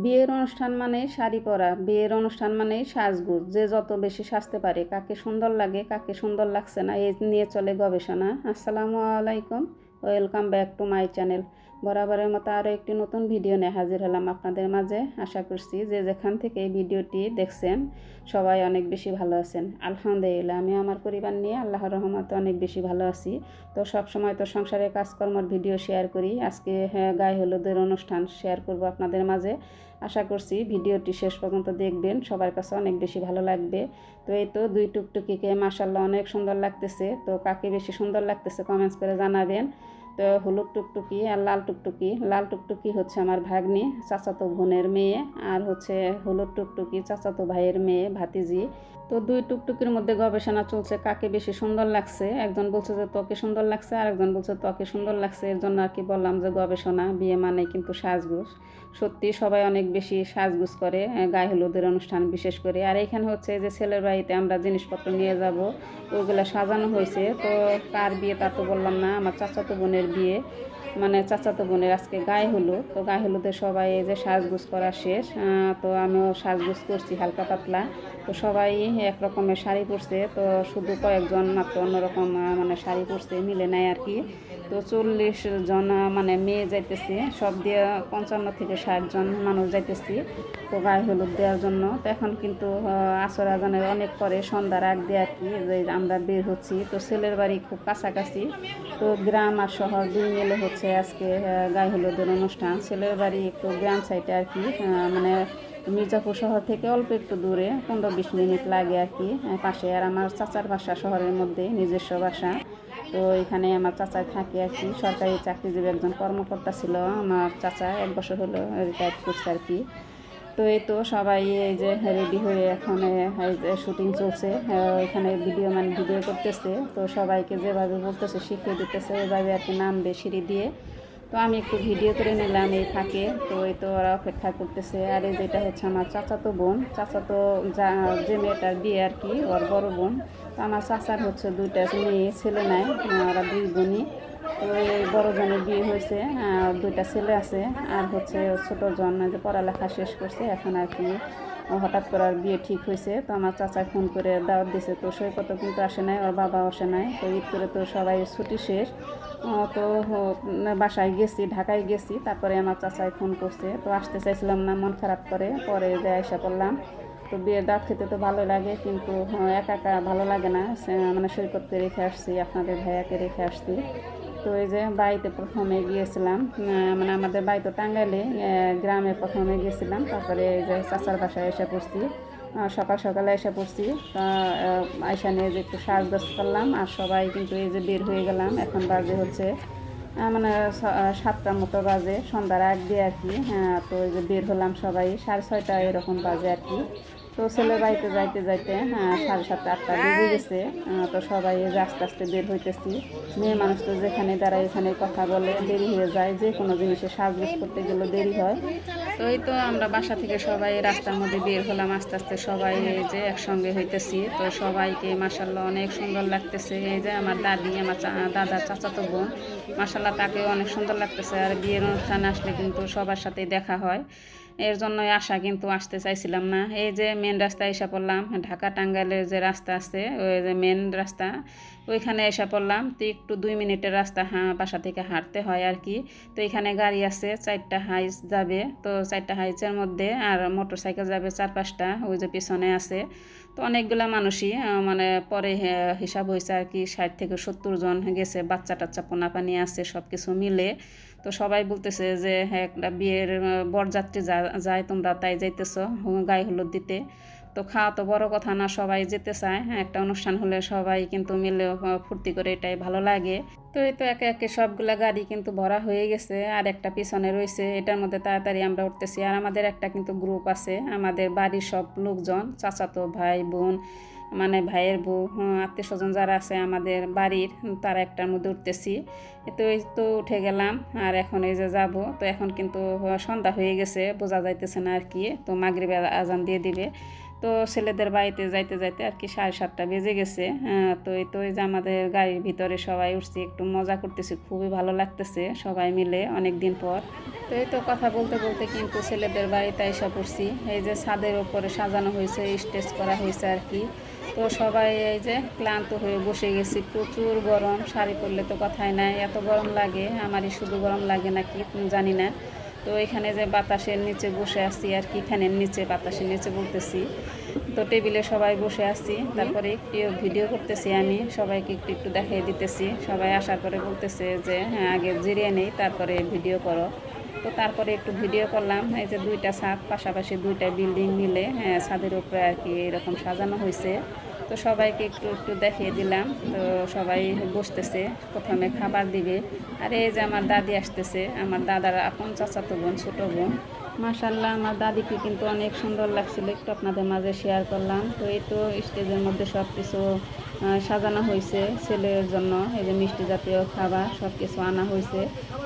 বিয়ের অনুষ্ঠান মানে শাড়ি পরা, বিয়ের অনুষ্ঠান মানে সাজগুজ, যে যত বেশি সাজতে পারে, কাকে সুন্দর লাগে, কাকে সুন্দর লাগছে না, এ নিয়ে চলে গবেষণা। আসসালামু আলাইকুম, welcome back to my channel. বরাবরের মতো আরও একটি নতুন ভিডিও নিয়ে হাজির হলাম আপনাদের মাঝে। আশা করছি যে যেখান থেকে এই ভিডিওটি দেখছেন, সবাই অনেক বেশি ভালো আছেন। আলহামদুলিল্লাহ আমি আমার পরিবার নিয়ে আল্লাহর রহমতে অনেক বেশি ভালো আছি। তো সব সময় তো সংসারের কাজকর্মর ভিডিও শেয়ার করি। আজকে হ্যাঁ গায়ে হলুদের অনুষ্ঠান শেয়ার করব আপনাদের মাঝে। আশা করছি ভিডিওটি শেষ পর্যন্ত দেখবেন, সবার কাছে অনেক বেশি ভালো লাগবে। তো এই তো দুই টুকটুকিকে মাসাল্লাহ অনেক সুন্দর লাগতেছে। তো কাকে বেশি সুন্দর লাগতেছে কমেন্টস করে জানাবেন। তো হলুদ টুকটুকি আর লাল টুকটুকি। লাল টুকটুকি হচ্ছে আমার ভাগ্নি, চাচাতো বোনের মেয়ে। আর হচ্ছে হলুদ টুকটুকি চাচাতো ভাইয়ের মেয়ে, ভাতিজি। তো দুই টুকটুকির মধ্যে গবেষণা চলছে কাকে বেশি সুন্দর লাগছে। একজন বলছে যে, তোকে সুন্দর লাগছে। আর একজন বলছে, তোকে সুন্দর লাগছে। এর জন্য আর কি বললাম যে, গবেষণা, বিয়ে মানে কিন্তু সাজগোজ। সত্যি সবাই অনেক বেশি সাজগুজ করে গায়ে হলুদের অনুষ্ঠান বিশেষ করে। আর এখানে হচ্ছে যে, ছেলের বাড়িতে আমরা জিনিসপত্র নিয়ে যাব ওইগুলো সাজানো হয়েছে। তো কার বিয়ে তা তো বললাম না, আমার চাচাতো বোনের বিয়ে। মানে চাচাতো বোনের আজকে গায়ে হলুদ। তো গায়ে হলুদে সবাই এই যে সাজগুজ করা শেষ। তো আমিও সাজগুজ করছি হালকা পাতলা। তো সবাই এক রকমের শাড়ি পরছে, তো শুধু কয়েকজন মাত্র অন্যরকম মানে শাড়ি পরছে, মিলে নেয় আর কি। তো চল্লিশ জন মানে মেয়ে যাইতেছি, সব দিয়ে পঞ্চান্ন থেকে ষাট জন মানুষ যাইতেছি, তো গায়ে হলুদ দেওয়ার জন্য। তো এখন কিন্তু আসর আজানের অনেক পরে সন্ধ্যার আগ দিয়ে আর কি, যে আমরা বের হচ্ছি। তো ছেলের বাড়ি খুব কাছাকাছি, তো গ্রাম আর শহর দুই মিলে হচ্ছে আজকে গায়ে হলুদের অনুষ্ঠান। ছেলের বাড়ি একটু গ্রাম সাইডে আর কি মানে মির্জাপুর শহর থেকে অল্প একটু দূরে, পনেরো বিশ মিনিট লাগে আর কি পাশে আর আমার চাচার বাসা শহরের মধ্যে, নিজস্ব বাসা। তো এখানে আমার চাচাই থাকে আর কি, সরকারি চাকরিজীবী একজন কর্মকর্তা ছিল, আমার চাচা এক বছর হলো রিটায়ার করছে আর কি। তো এই তো সবাই এই যে রেডি হয়ে এখানে শুটিং চলছে এখানে ভিডিও মানে ভিডিও করতেছে। তো সবাইকে যেভাবে বলতেছে, শিখিয়ে দিতেছে, ওইভাবে আর কি নামবে সিঁড়ি দিয়ে তো আমি একটু ভিডিও করে নিলাম এই ফাঁকে। তো এই তো ওরা অপেক্ষা করতেছে। আর এই যেটা হচ্ছে আমার চাচাতো বোন, চাচাতো যা, যে মেয়েটার বিয়ে আর কি, ওর বড় বোন। তো আমার চাচার হচ্ছে দুইটা মেয়ে, ছেলে নাই ওরা দুই বোনই। তো এই বড় জনের বিয়ে হয়েছে দুইটা ছেলে আছে। আর হচ্ছে ছোটো জন যে পড়ালেখা শেষ করছে, এখন আর কি হঠাৎ করে আর বিয়ে ঠিক হয়েছে, তো আমার চাচা ফোন করে দাওয়াত দিছে, তো সৈকত কিন্তু আসে নাই, ওর বাবা আসে নাই, তো ঈদ করে তো সবাই ছুটি শেষ। তো বাসায় গেছি, ঢাকায় গেছি, তারপরে আমার চাচাই ফোন করছে, তো আসতে চাইছিলাম না, মন খারাপ করে, পরে যে আয়সা করলাম। তো বিয়ের দাঁত খেতে তো ভালো লাগে, কিন্তু একা একা ভালো লাগে না মানে সৈকতকে রেখে আসছি, আপনাদের ভাইয়াকে রেখে আসছি। তো এই যে বাড়িতে প্রথমে গিয়েছিলাম মানে আমাদের বাড়ি তো টাঙ্গাইলে গ্রামে প্রথমে গিয়েছিলাম, তারপরে এই যে চাচার বাসায় এসে পড়ছি সকাল সকালে এসে পড়ছি আয়সা নিয়ে যে একটু সাজগোজ করলাম, আর সবাই কিন্তু এই যে বের হয়ে গেলাম, এখন বাজে হচ্ছে মানে সাতটার মতো বাজে, সন্ধ্যার আগ দিয়ে আর কি হ্যাঁ তো এই যে বের হলাম সবাই, সাড়ে ছয়টা এরকম বাজে আর কি তো ছেলে বাড়িতে যাইতে যাইতে হ্যাঁ সাড়ে সাতটা, আটটা বেজে গেছে। তো সবাই আস্তে আস্তে বের হইতেছি। মেয়ে মানুষ তো যেখানে দাঁড়ায় এখানে কথা বলে, দেরি হয়ে যায়। যে কোনো জিনিসে সাজগোজ করতে গেলে দেরি হয়। তো এই তো আমরা বাসা থেকে সবাই রাস্তার মধ্যে বের হলাম আস্তে আস্তে সবাই যে একসঙ্গে হইতেছি। তো সবাইকে মাসাল্লাহ অনেক সুন্দর লাগতেছে। এই যে আমার দাদি, আমার দাদা, চাচাতো বোন মাসাল্লাহ তাকেও অনেক সুন্দর লাগতেছে। আর বিয়ের অনুষ্ঠানে আসলে কিন্তু সবার সাথেই দেখা হয়। এর জন্যই আশা কিন্তু আসতে চাইছিলাম না। এই যে মেন রাস্তায় এসে পড়লাম, ঢাকা টাঙ্গাইলের যে রাস্তা আছে, ওই যে মেন রাস্তা, ওইখানে এসে পড়লাম। তো একটু দুই মিনিটের রাস্তা হাঁ, বাসা থেকে হাঁটতে হয় আর কি। তো এখানে গাড়ি আছে, চারটা হাইস যাবে। তো চারটা হাইসের মধ্যে আর মোটর সাইকেল যাবে চার পাঁচটা, ওই যে পিছনে আছে। তো অনেকগুলো মানুষই মানে পরে হিসাব হয়েছে আর কি ষাট থেকে সত্তর জন গেছে, বাচ্চা টাচ্চা পোনা পানি আছে সব কিছু মিলে। তো সবাই বলতেছে যে হ্যাঁ একটা বিয়ের বরযাত্রী যা, যায় তোমরা, তাই যাইতেছ, গায়ে হলুদ দিতে। তো খাওয়া তো বড় কথা না, সবাই যেতে চায়। হ্যাঁ একটা অনুষ্ঠান হলে সবাই কিন্তু মিলে ফুর্তি করে এটাই ভালো লাগে। তো এই তো একে একে সবগুলা গাড়ি কিন্তু ভরা হয়ে গেছে, আর একটা পিছনে রয়েছে, এটার মধ্যে তাড়াতাড়ি আমরা উঠতেছি। আর আমাদের একটা কিন্তু গ্রুপ আছে, আমাদের বাড়ির সব লোকজন, চাচাতো ভাই, বোন মানে ভাইয়ের বউ আত্মীয় স্বজন যারা আছে আমাদের বাড়ির, তারা একটার মধ্যে উঠতেছি। তো এই তো উঠে গেলাম, আর এখন এই যে যাব, তো এখন কিন্তু সন্ধ্যা হয়ে গেছে, বোঝা যাইতেছে না আর কি, তো মাগরিবে আজান দিয়ে দিবে। তো ছেলেদের বাড়িতে যাইতে যাইতে আর কি সাড়ে সাতটা বেজে গেছে আহ, তো এই তো যে আমাদের গাড়ির ভিতরে সবাই উঠছি একটু মজা করতেছি খুবই ভালো লাগতেছে সবাই মিলে অনেক দিন পর। তো এই তো কথা বলতে বলতে কিন্তু ছেলেদের বাড়িতে এসে পড়ছি এই যে ছাদের ওপরে সাজানো হয়েছে স্টেজ করা হয়েছে আর কি। তো সবাই এই যে ক্লান্ত হয়ে বসে গেছি প্রচুর গরম শাড়ি পরলে তো কথাই নাই এত গরম লাগে আমারই শুধু গরম লাগে নাকি জানি না। তো এখানে যে বাতাসের নিচে বসে আছি আর কি, ফ্যানের নিচে, বাতাসের নিচে বলতেছি। তো টেবিলে সবাই বসে আছি, তারপরে একটু ভিডিও করতেছি আমি, সবাইকে একটু একটু দেখিয়ে দিতেছি। সবাই আসার পরে বলতেছে যে হ্যাঁ আগে জিরিয়ে নেই, তারপরে ভিডিও করো। তো তারপরে একটু ভিডিও করলাম, এই যে দুইটা ছাদ, পাশাপাশি দুইটা বিল্ডিং মিলে হ্যাঁ ছাদের উপরে আর কি এরকম সাজানো হয়েছে তো সবাইকে একটু একটু দেখিয়ে দিলাম। তো সবাই বসতেছে, প্রথমে খাবার দিবে। আর এই যে আমার দাদি আসতেছে, আমার দাদার আপন চাচাতো বোন, ছোটো বোন। মাশাল্লাহ আমার দাদিকে কিন্তু অনেক সুন্দর লাগছিল একটু আপনাদের মাঝে শেয়ার করলাম। তো এই তো স্টেজের মধ্যে সব কিছু সাজানো হয়েছে ছেলের জন্য, এই যে মিষ্টি জাতীয় খাবার সব কিছু আনা হয়েছে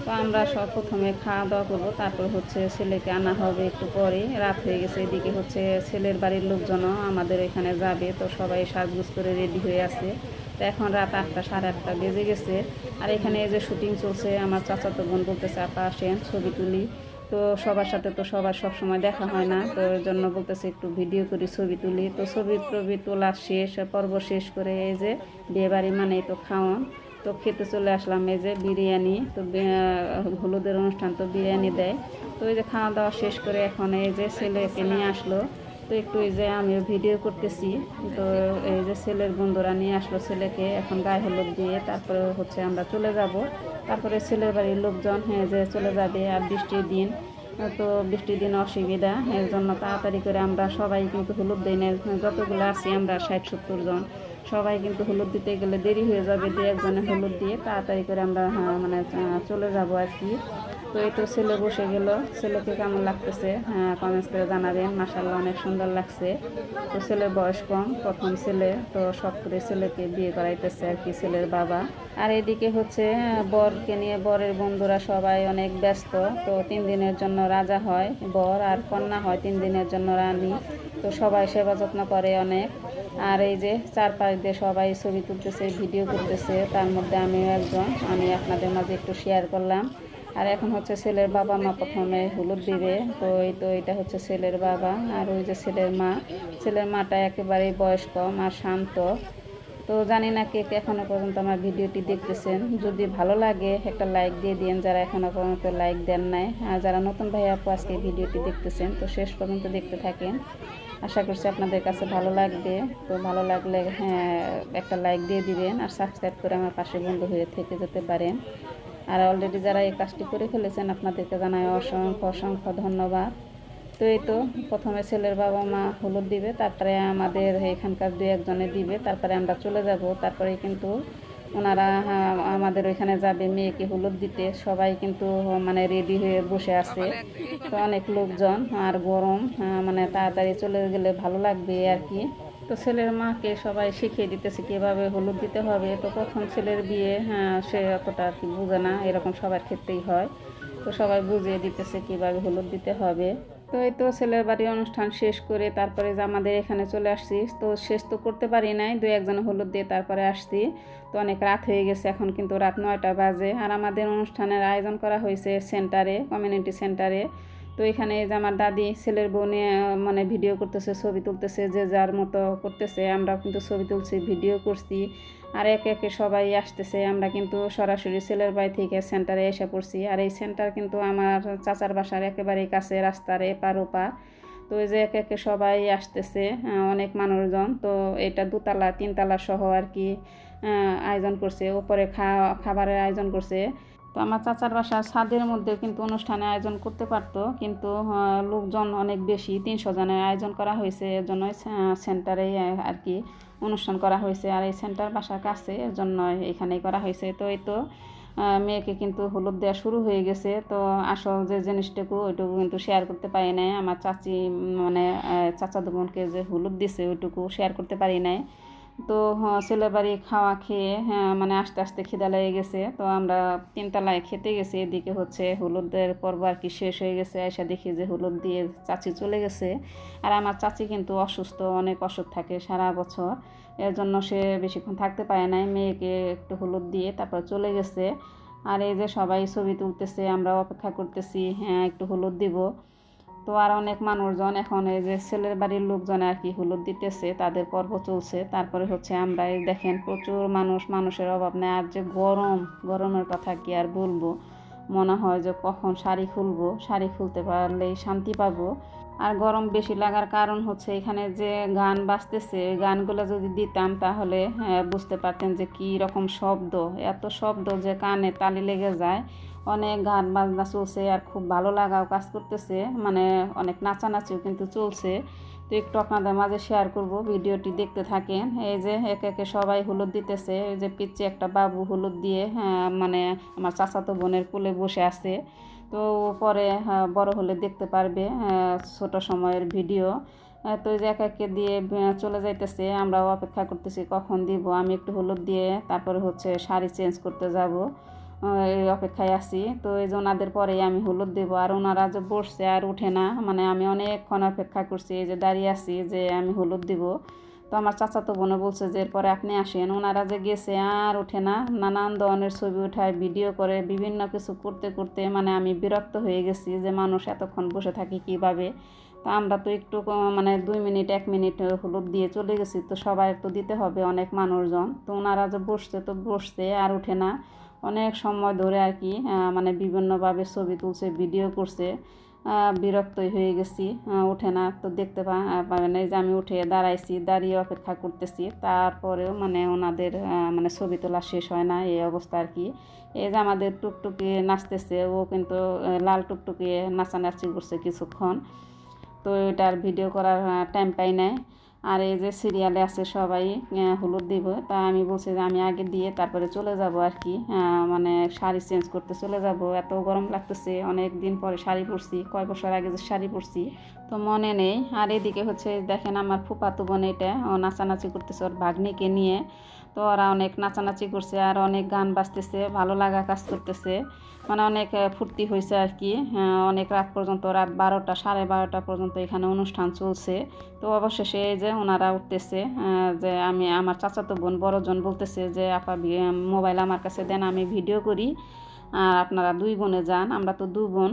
তো আমরা সব প্রথমে খাওয়া দাওয়া করব, তারপর হচ্ছে ছেলেকে আনা হবে একটু পরে। রাত হয়ে গেছে, এদিকে হচ্ছে ছেলের বাড়ির লোকজনও আমাদের এখানে যাবে, তো সবাই সাজগুজ করে রেডি হয়ে আছে। তো এখন রাত আটটা, সাড়ে আটটা বেজে গেছে। আর এখানে এই যে শুটিং চলছে, আমার চাচাতো বোন বলতেছে, আপা আসেন, ছবি তুলি। তো সবার সাথে তো সবার সব সময় দেখা হয় না, তো জন্য বলতেছে একটু ভিডিও করি ছবি তুলি। তো ছবি টবি তোলা শেষ, পর্ব শেষ করে এই যে বিয়ে বাড়ি মানেই তো খাওয়ান তো খেতে চলে আসলাম এই যে বিরিয়ানি, তো হলুদের অনুষ্ঠান তো বিরিয়ানি দেয়। তো এই যে খাওয়া দাওয়া শেষ করে এখন এই যে ছেলেকে নিয়ে আসলো। তো একটু এই যে আমিও ভিডিও করতেছি। তো এই যে ছেলের বন্ধুরা নিয়ে আসলো ছেলেকে এখন গায়ে হলুদ দিয়ে তারপরে হচ্ছে আমরা চলে যাব। তারপরে ছেলের বাড়ির লোকজন হ্যাঁ যে চলে যাবে আর বৃষ্টির দিন। তো বৃষ্টির দিন অসুবিধা এর জন্য তাড়াতাড়ি করে আমরা সবাই কিন্তু হলুদ দিই না যতগুলো আছি আমরা ষাট সত্তর জন। সবাই কিন্তু হলুদ দিতে গেলে দেরি হয়ে যাবে দু একজনে হলুদ দিয়ে তাড়াতাড়ি করে আমরা হ্যাঁ, মানে চলে যাব আর কি। তো এই তো ছেলে বসে গেল। ছেলেকে কেমন লাগতেছে? হ্যাঁ কমেন্টস করে জানাবেন। মাসাল্লাহ অনেক সুন্দর লাগছে। তো ছেলের বয়স কম, প্রথম ছেলে, তো সব করে ছেলেকে বিয়ে করাইতেছে আর কি ছেলের বাবা। আর এদিকে হচ্ছে, বরকে নিয়ে বরের বন্ধুরা সবাই অনেক ব্যস্ত। তো তিন দিনের জন্য রাজা হয় বর, আর কন্যা হয় তিন দিনের জন্য রানী। তো সবাই সেবা যত্ন করে অনেক। আর এই যে চারপাশ দিয়ে সবাই ছবি তুলতেছে, ভিডিও করতেছে, তার মধ্যে আমিও একজন। আমি আপনাদের মাঝে একটু শেয়ার করলাম। আর এখন হচ্ছে ছেলের বাবা মা প্রথমে হলুদ দিবে। তো এই তো এটা হচ্ছে ছেলের বাবা আর ওই যে ছেলের মা। ছেলের মাটা একেবারেই বয়স কম আর শান্ত। তো জানি না কে এখনও পর্যন্ত আমার ভিডিওটি দেখতেছেন। যদি ভালো লাগে একটা লাইক দিয়ে দিন যারা এখনও পর্যন্ত লাইক দেন নাই। আর যারা নতুন ভাই আপু আজকে ভিডিওটি দেখতেছেন, তো শেষ পর্যন্ত দেখতে থাকেন। আশা করছি আপনাদের কাছে ভালো লাগবে। তো ভালো লাগলে হ্যাঁ একটা লাইক দিয়ে দিবেন আর সাবস্ক্রাইব করে আমার পাশে বন্ধু হয়ে থেকে যেতে পারেন। আর অলরেডি যারা এই কাজটি করে ফেলেছেন আপনাদেরকে জানাই অসংখ্য অসংখ্য ধন্যবাদ। তো এই তো প্রথমে ছেলের বাবা মা হলুদ দিবে তারপরে আমাদের এখানকার দু একজনে দিবে তারপরে আমরা চলে যাব। তারপরে কিন্তু ওনারা হ্যাঁ, আমাদের ওইখানে যাবে মেয়েকে হলুদ দিতে। সবাই কিন্তু মানে রেডি হয়ে বসে আছে। তো অনেক লোকজন আর গরম হ্যাঁ, মানে তাড়াতাড়ি চলে গেলে ভালো লাগবে আর কি। তো ছেলের মাকে সবাই শিখিয়ে দিতেছে কীভাবে হলুদ দিতে হবে। তো প্রথম ছেলের বিয়ে হ্যাঁ সে অতটা আর কি বুঝে না, এরকম সবার ক্ষেত্রেই হয়। তো সবাই বুঝিয়ে দিতেছে কীভাবে হলুদ দিতে হবে। তো এই তো ছেলের বাড়ির অনুষ্ঠান শেষ করে তারপরে যে আমাদের এখানে চলে আসছি, তো শেষ তো করতে পারি নাই দু একজন হলুদ দিয়ে তারপরে আসছি। তো অনেক রাত হয়ে গেছে, এখন কিন্তু রাত নয়টা বাজে। আর আমাদের অনুষ্ঠানের আয়োজন করা হয়েছে সেন্টারে, কমিউনিটি সেন্টারে। তো এখানে যে আমার দাদি ছেলের আহ, মানে ভিডিও করতেছে ছবি তুলতেছে যে যার মতো করতেছে আমরা কিন্তু ছবি তুলছি ভিডিও করছি। আর একে একে সবাই আসতেছে আমরা কিন্তু সরাসরি ছেলের বাড়ি থেকে সেন্টারে এসে পড়ছি। আর এই সেন্টার কিন্তু আমার চাচার বাসার একেবারেই কাছে রাস্তার এপার ওপার। তো এই যে একে একে সবাই আসতেছে অনেক মানুষজন। তো এটা দুতলা তিনতলা সহ আর কি আয়োজন করছে। উপরে খাওয়া খাবারের আয়োজন করছে। তো আমার চাচার বাসা ছাদের মধ্যে কিন্তু অনুষ্ঠানে আয়োজন করতে পারতো। কিন্তু লোকজন অনেক বেশি, তিনশো জনের আয়োজন করা হয়েছে। এর জন্য সেন্টারে আর কি অনুষ্ঠান করা হয়েছে। আর এই সেন্টার বাসার কাছে এর জন্য এখানেই করা হয়েছে। তো এই তো মেয়েকে কিন্তু হলুদ দেওয়া শুরু হয়ে গেছে। তো আসল যে জিনিসটুকু, ওইটুকু কিন্তু শেয়ার করতে পারি নাই। আমার চাচি মানে চাচা বোনকে যে হলুদ দিছে, ওইটুকু শেয়ার করতে পারি নাই। তো হ্যাঁ, ছেলের বাড়ি খাওয়া খেয়ে হ্যাঁ মানে আস্তে আস্তে খিদা লেগে গেছে। তো আমরা তিনতলায় খেতে গেছি। এদিকে হচ্ছে হলুদের পর্ব আর কি শেষ হয়ে গেছে। এসে দেখি যে হলুদ দিয়ে চাচি চলে গেছে। আর আমার চাচি কিন্তু অসুস্থ অনেক অসুখ থাকে সারা বছর। এর জন্য সে বেশিক্ষণ থাকতে পারে নাই। মেয়েকে একটু হলুদ দিয়ে তারপর চলে গেছে। আর এই যে সবাই ছবি তুলতেছে আমরা অপেক্ষা করতেছি হ্যাঁ একটু হলুদ দিব। তো আর অনেক মানুষজন এখন এই যে ছেলের বাড়ির লোকজন আর কি হলুদ দিতেছে তাদের পর্ব চলছে। তারপরে হচ্ছে আমরা এই দেখেন প্রচুর মানুষ মানুষের অভাব নেই। আর যে গরম গরমের কথা কি আর বলব? মনে হয় যে কখন শাড়ি খুলবো? শাড়ি খুলতে পারলেই শান্তি পাবো। আর গরম বেশি লাগার কারণ হচ্ছে এখানে যে গান বাজতেছে ওই গানগুলো যদি দিতাম তাহলে হ্যাঁ, বুঝতে পারতেন যে কী রকম শব্দ। এত শব্দ যে কানে তালি লেগে যায়। অনেক গান বাজনা চলছে আর খুব ভালো লাগাও কাজ করতেছে। মানে অনেক নাচানাচিও কিন্তু চলছে। তো একটু আপনাদের মাঝে শেয়ার করব ভিডিওটি দেখতে থাকেন। এই যে একে একে সবাই হলুদ দিতেছে এই যে পিচ্ছে একটা বাবু হলুদ দিয়ে হ্যাঁ, মানে আমার চাচাতো বোনের কোলে বসে আছে। তো পরে হ্যাঁ, বড় হলে দেখতে পারবে হ্যাঁ, ছোট সময়ের ভিডিও। তো এই যে এক একে দিয়ে চলে যাইতেছে আমরাও অপেক্ষা করতেছি কখন দিব আমি একটু হলুদ দিয়ে তারপরে হচ্ছে শাড়ি চেঞ্জ করতে যাব। এই অপেক্ষায় আছি। তো এই যে ওনাদের পরেই আমি হলুদ দেবো, আর ওনারা যে বসছে আর উঠে না মানে আমি অনেকক্ষণ অপেক্ষা করছি, এই যে দাঁড়িয়ে আছি যে আমি হলুদ দিব। তো আমার চাচাতো বোনে বলছে যে এরপরে আপনি আসেন। ওনারা যে গেছে আর ওঠে না, নানান ধরনের ছবি উঠায়, ভিডিও করে, বিভিন্ন কিছু করতে করতে মানে আমি বিরক্ত হয়ে গেছি যে মানুষ এতক্ষণ বসে থাকি কীভাবে। তা আমরা তো একটু মানে দুই মিনিট, এক মিনিট হলুদ দিয়ে চলে গেছি, তো সবাই তো দিতে হবে অনেক মানুষজন। তো ওনারা যে বসছে তো বসছে আর উঠে না। অনেক সময় ধরে আর কি মানে বিভিন্নভাবে ছবি তুলছে, ভিডিও করছে বিরক্তই হয়ে গেছি ওঠে না। তো দেখতে এই যে আমি উঠে দাঁড়াইছি, দাঁড়িয়ে অপেক্ষা করতেছি। তারপরেও মানে ওনাদের মানে ছবি তোলা শেষ হয় না, এই অবস্থা আর কি। এই যে আমাদের টুকটুকি নাচতেছে, ও কিন্তু লাল টুকটুকি নাচানাচি করছে কিছুক্ষণ। তো এটার ভিডিও করার টাইম পাই নাই। আর এই যে সিরিয়ালে আছে সবাই হলুদ দিব। তা আমি বলছি যে আমি আগে দিয়ে তারপরে চলে যাব আর কি। মানে শাড়ি চেঞ্জ করতে চলে যাব। এত গরম লাগতেছে, অনেক দিন পরে শাড়ি পরছি, কয় বছর আগে যে শাড়ি পরছি, তো মনে নেই। আর এদিকে হচ্ছে, দেখেন আমার ফুপাতো বোন এটা, ও নাচানাচি করতেছে ওর ভাগ্নিকে নিয়ে। তো ওরা অনেক নাচানাচি করছে আর অনেক গান বাজতেছে, ভালো লাগা কাজ করতেছে। মানে অনেক ফুর্তি হয়েছে আর কি। অনেক রাত পর্যন্ত, রাত বারোটা, সাড়ে বারোটা পর্যন্ত এখানে অনুষ্ঠান চলছে। তো অবশেষে যে ওনারা উঠতেছে যে আমি, আমার চাচাতো বোন, বড়জন বলতেছে যে, আপা মোবাইল আমার কাছে দেন, আমি ভিডিও করি। আর আপনারা দুই বোনে যান, আমরা তো দু বোন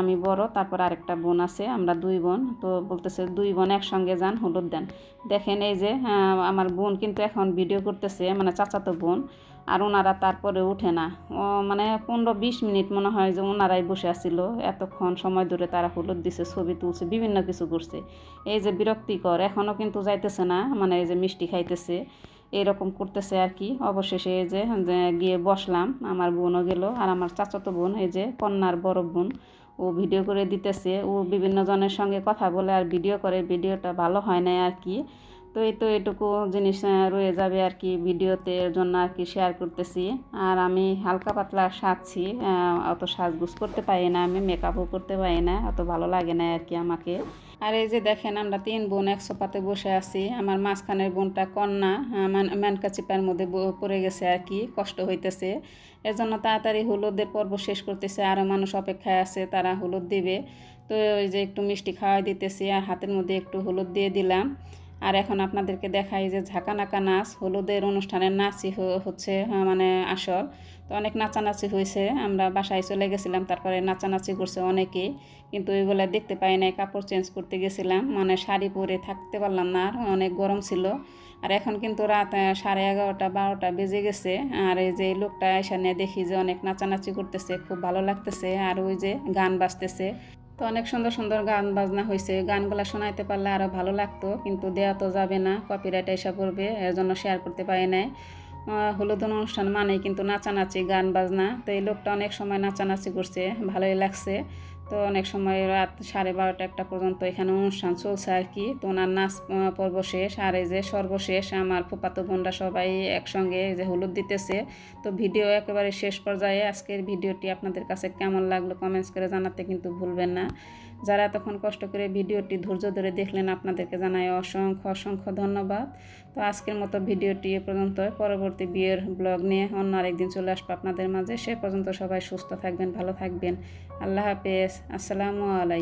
আমি বড়, তারপর আরেকটা বোন আছে, আমরা দুই বোন। তো বলতেছে দুই বোন একসঙ্গে যান, হলুদ দেন। দেখেন এই যে আমার বোন কিন্তু এখন ভিডিও করতেছে মানে চাচাতো বোন, আর ওনারা তারপরে উঠে না। ও মানে পনেরো বিশ মিনিট মনে হয় যে ওনারাই বসে আসছিল এতক্ষণ সময় ধরে তারা হলুদ দিছে, ছবি তুলছে, বিভিন্ন কিছু করছে। এই যে বিরক্তিকর এখনও কিন্তু যাইতেছে না মানে এই যে মিষ্টি খাইতেছে। এরকম করতেছে আর কি। অবশেষে এই যে গিয়ে বসলাম, আমার বোনও গেল আর আমার চাচাতো বোন, এই যে কন্যার বড় বোন, ও ভিডিও করে দিতেছে। ও বিভিন্ন জনের সঙ্গে কথা বলে আর ভিডিও করে ভিডিওটা ভালো হয় না আর কি। তো এই তো এটুকু জিনিস রয়ে যাবে আর কি ভিডিওতে এর জন্য আর কি শেয়ার করতেছি। আর আমি হালকা পাতলা সাজছি অত সাজগুজ করতে পারি না, আমি মেকআপও করতে পারি না, অত ভালো লাগে না আর কি আমাকে। আর এই যে দেখেন, আমরা তিন বোন এক সোফাতে বসে আছি। আমার মাঝখানের বোনটা কন্যা ম্যানকা চিপার মধ্যে পড়ে গেছে আর কি, কষ্ট হইতেছে। এর জন্য তাড়াতাড়ি হলুদের পর্ব শেষ করতেছে, আরও মানুষ অপেক্ষায় আছে, তারা হলুদ দিবে। তো ওই যে একটু মিষ্টি খাওয়াই দিতেছি আর হাতের মধ্যে একটু হলুদ দিয়ে দিলাম। আর এখন আপনাদেরকে দেখাই যে ঝাঁকানাকা নাচ, হলুদের অনুষ্ঠানের নাচই হচ্ছে মানে আসল। তো অনেক নাচানাচি হয়েছে। আমরা বাসায় চলে গেছিলাম, তারপরে নাচানাচি করছে অনেকে কিন্তু ওইগুলো দেখতে পাই নাই, কাপড় চেঞ্জ করতে গেছিলাম। মানে শাড়ি পরে থাকতে পারলাম না আর, অনেক গরম ছিল। আর এখন কিন্তু রাত সাড়ে এগারোটা, বারোটা বেজে গেছে। আর এই যে লোকটা এসে নিয়ে দেখি যে অনেক নাচানাচি করতেছে, খুব ভালো লাগতেছে। আর ওই যে গান বাজতেছে। তো অনেক সুন্দর সুন্দর গান বাজনা হয়েছে। গানগুলো শোনাইতে পারলে আরও ভালো লাগতো। কিন্তু দেওয়া তো যাবে না কপিরাইট এসে পড়বে এর জন্য শেয়ার করতে পারি নাই। হলুদ অনুষ্ঠান মানেই কিন্তু নাচানাচি, গান, বাজনা। তো এই লোকটা অনেক সময় নাচানাচি করছে, ভালোই লাগছে। তো অনেক সময় রাত সাড়ে বারোটা একটা পর্যন্ত এখানে অনুষ্ঠান চলছে আর কি। তো ওনার নাচ পর্ব শেষ আর এই যে সর্বশেষ আমার ফুপাতো বোনরা সবাই একসঙ্গে যে হলুদ দিতেছে। তো ভিডিও একেবারে শেষ পর্যায়ে। আজকের ভিডিওটি আপনাদের কাছে কেমন লাগল কমেন্টস করে জানাতে কিন্তু ভুলবেন না। যারা এতক্ষণ কষ্ট করে ভিডিওটি ধৈর্য ধরে দেখলেন আপনাদেরকে জানাই অসংখ্য অসংখ্য ধন্যবাদ। তো আজকের মতো ভিডিওটি এ পর্যন্ত। পরবর্তী বিয়ের ব্লগ নিয়ে অন্য আরেকদিন চলে আসব আপনাদের মাঝে। সে পর্যন্ত সবাই সুস্থ থাকবেন, ভালো থাকবেন। আল্লাহ হাফেজ। আসসালামু আলাইকুম।